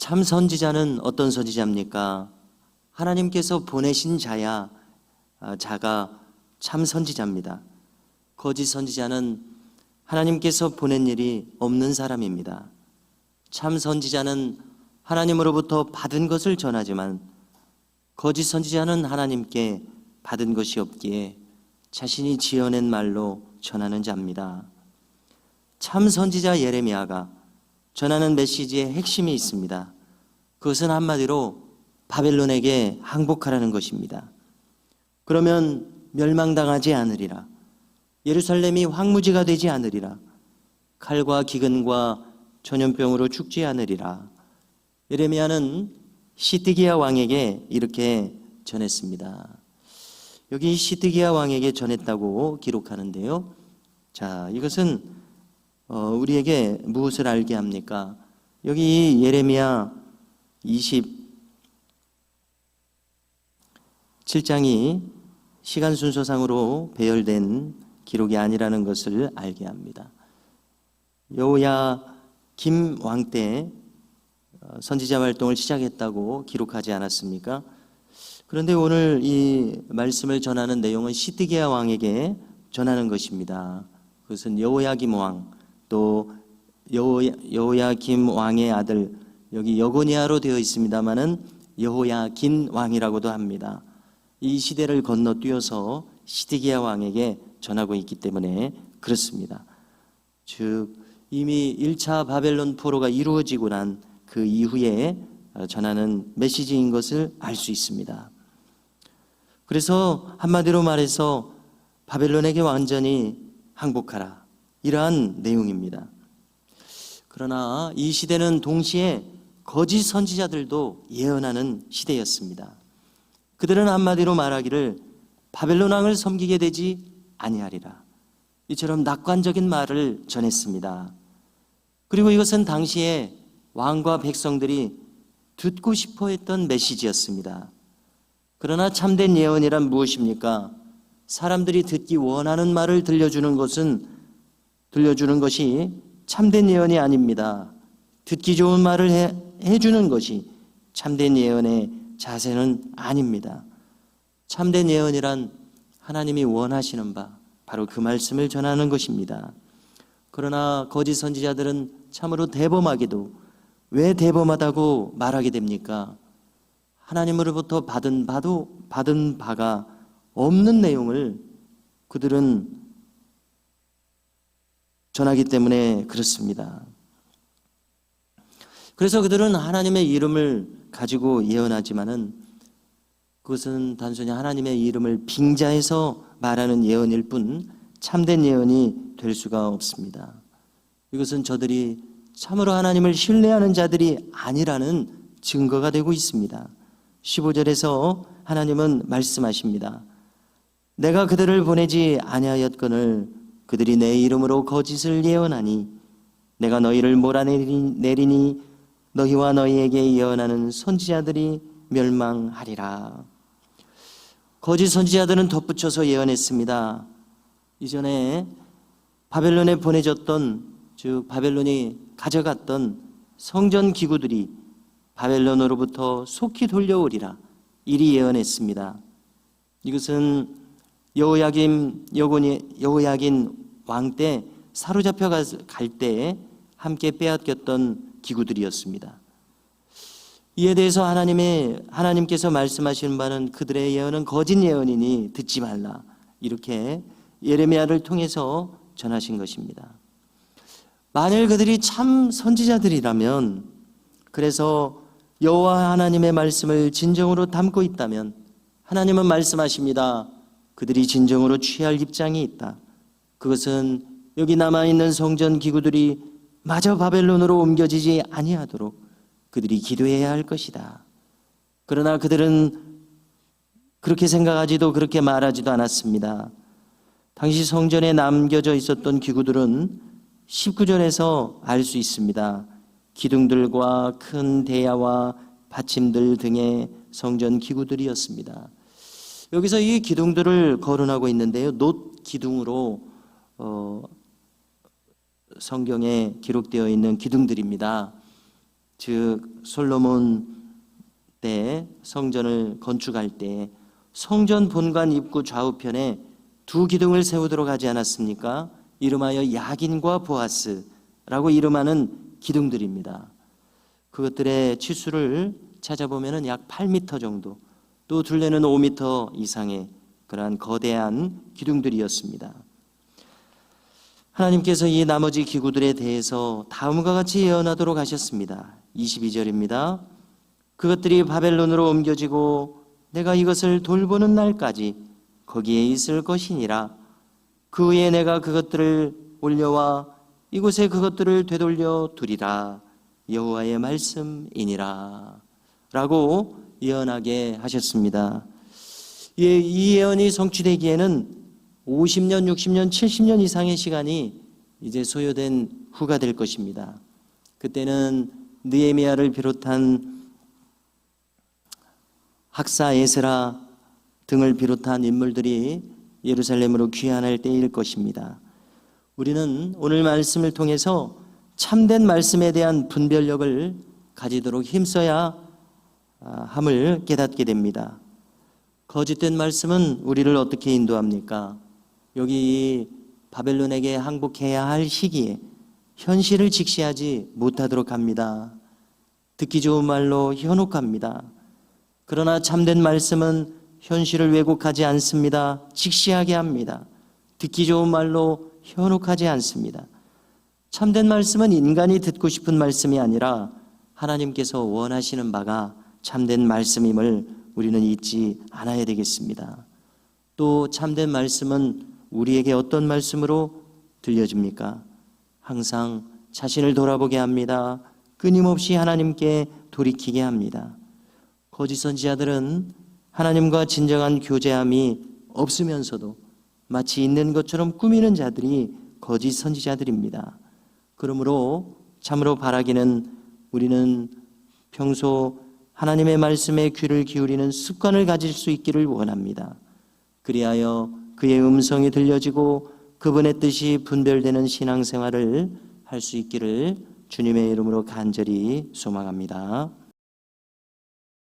참 선지자는 어떤 선지자입니까? 하나님께서 보내신 자야 아, 자가 참 선지자입니다. 거짓 선지자는 하나님께서 보낸 일이 없는 사람입니다. 참 선지자는 하나님으로부터 받은 것을 전하지만 거짓 선지자는 하나님께 받은 것이 없기에 자신이 지어낸 말로 전하는 자입니다. 참 선지자 예레미야가 전하는 메시지의 핵심이 있습니다. 그것은 한마디로 바벨론에게 항복하라는 것입니다. 그러면 멸망당하지 않으리라. 예루살렘이 황무지가 되지 않으리라. 칼과 기근과 전염병으로 죽지 않으리라. 예레미야는 시드기야 왕에게 이렇게 전했습니다. 여기 시드기야 왕에게 전했다고 기록하는데요. 자, 이것은 어, 우리에게 무엇을 알게 합니까? 여기 예레미야 27장이 시간 순서상으로 배열된 기록이 아니라는 것을 알게 합니다. 여호야 김왕때 어, 선지자 활동을 시작했다고 기록하지 않았습니까? 그런데 오늘 이 말씀을 전하는 내용은 시드기야 왕에게 전하는 것입니다. 그것은 여호야김 왕, 또 여호야, 여호야 김 왕의 아들 여기 여고니아로 되어 있습니다마는 여호야긴 왕이라고도 합니다. 이 시대를 건너뛰어서 시드기야 왕에게 전하고 있기 때문에 그렇습니다. 즉 이미 1차 바벨론 포로가 이루어지고 난 그 이후에 전하는 메시지인 것을 알 수 있습니다. 그래서 한마디로 말해서 바벨론에게 완전히 항복하라. 이러한 내용입니다. 그러나 이 시대는 동시에 거짓 선지자들도 예언하는 시대였습니다. 그들은 한마디로 말하기를 바벨론 왕을 섬기게 되지 아니하리라. 이처럼 낙관적인 말을 전했습니다. 그리고 이것은 당시에 왕과 백성들이 듣고 싶어 했던 메시지였습니다. 그러나 참된 예언이란 무엇입니까? 사람들이 듣기 원하는 말을 들려주는 것은 들려주는 것이 참된 예언이 아닙니다. 듣기 좋은 말을 해, 해주는 것이 참된 예언의 자세는 아닙니다. 참된 예언이란 하나님이 원하시는 바 바로 그 말씀을 전하는 것입니다. 그러나 거짓 선지자들은 참으로 대범하게도 왜 대범하다고 말하게 됩니까? 하나님으로부터 받은 바도 받은 바가 없는 내용을 그들은 전하기 때문에 그렇습니다. 그래서 그들은 하나님의 이름을 가지고 예언하지만은 그것은 단순히 하나님의 이름을 빙자해서 말하는 예언일 뿐 참된 예언이 될 수가 없습니다. 이것은 저들이 참으로 하나님을 신뢰하는 자들이 아니라는 증거가 되고 있습니다. 15절에서 하나님은 말씀하십니다. 내가 그들을 보내지 아니하였거늘 그들이 내 이름으로 거짓을 예언하니 내가 너희를 몰아내리니 너희와 너희에게 예언하는 선지자들이 멸망하리라. 거짓 선지자들은 덧붙여서 예언했습니다. 이전에 바벨론에 보내졌던 즉 바벨론이 가져갔던 성전 기구들이 바벨론으로부터 속히 돌려오리라 이리 예언했습니다. 이것은 여호야김 여고니 여호야긴 왕 때 사로잡혀 갈때 함께 빼앗겼던 기구들이었습니다. 이에 대해서 하나님의 하나님께서 말씀하시는 바는 그들의 예언은 거짓 예언이니 듣지 말라 이렇게 예레미야를 통해서 전하신 것입니다. 만일 그들이 참 선지자들이라면 그래서 여호와 하나님의 말씀을 진정으로 담고 있다면 하나님은 말씀하십니다. 그들이 진정으로 취할 입장이 있다. 그것은 여기 남아 있는 성전 기구들이 마저 바벨론으로 옮겨지지 아니하도록 그들이 기도해야 할 것이다. 그러나 그들은 그렇게 생각하지도 그렇게 말하지도 않았습니다. 당시 성전에 남겨져 있었던 기구들은 19절에서 알 수 있습니다. 기둥들과 큰 대야와 받침들 등의 성전 기구들이었습니다. 여기서 이 기둥들을 거론하고 있는데요. 놋 기둥으로 어, 성경에 기록되어 있는 기둥들입니다. 즉 솔로몬 때 성전을 건축할 때 성전 본관 입구 좌우편에 두 기둥을 세우도록 하지 않았습니까? 이름하여 야긴과 보아스라고 이름하는 기둥들입니다. 그것들의 치수를 찾아보면 약 8m 정도, 또 둘레는 5m 이상의 그러한 거대한 기둥들이었습니다. 하나님께서 이 나머지 기구들에 대해서 다음과 같이 예언하도록 하셨습니다. 22절입니다. 그것들이 바벨론으로 옮겨지고 내가 이것을 돌보는 날까지 거기에 있을 것이니라. 그 후에 내가 그것들을 올려와 이곳에 그것들을 되돌려 두리라. 여호와의 말씀이니라. 라고 예언하게 하셨습니다. 예, 이 예언이 성취되기에는 50년, 60년, 70년 이상의 시간이 이제 소요된 후가 될 것입니다. 그때는 느에미아를 비롯한 학사 에스라 등을 비롯한 인물들이 예루살렘으로 귀환할 때일 것입니다. 우리는 오늘 말씀을 통해서 참된 말씀에 대한 분별력을 가지도록 힘써야 아, 함을 깨닫게 됩니다. 거짓된 말씀은 우리를 어떻게 인도합니까? 여기 바벨론에게 항복해야 할 시기에 현실을 직시하지 못하도록 합니다. 듣기 좋은 말로 현혹합니다. 그러나 참된 말씀은 현실을 왜곡하지 않습니다. 직시하게 합니다. 듣기 좋은 말로 현혹하지 않습니다. 참된 말씀은 인간이 듣고 싶은 말씀이 아니라 하나님께서 원하시는 바가 참된 말씀임을 우리는 잊지 않아야 되겠습니다. 또 참된 말씀은 우리에게 어떤 말씀으로 들려집니까? 항상 자신을 돌아보게 합니다. 끊임없이 하나님께 돌이키게 합니다. 거짓 선지자들은 하나님과 진정한 교제함이 없으면서도 마치 있는 것처럼 꾸미는 자들이 거짓 선지자들입니다. 그러므로 참으로 바라기는 우리는 평소 하나님의 말씀에 귀를 기울이는 습관을 가질 수 있기를 원합니다. 그리하여 그의 음성이 들려지고 그분의 뜻이 분별되는 신앙생활을 할 수 있기를 주님의 이름으로 간절히 소망합니다.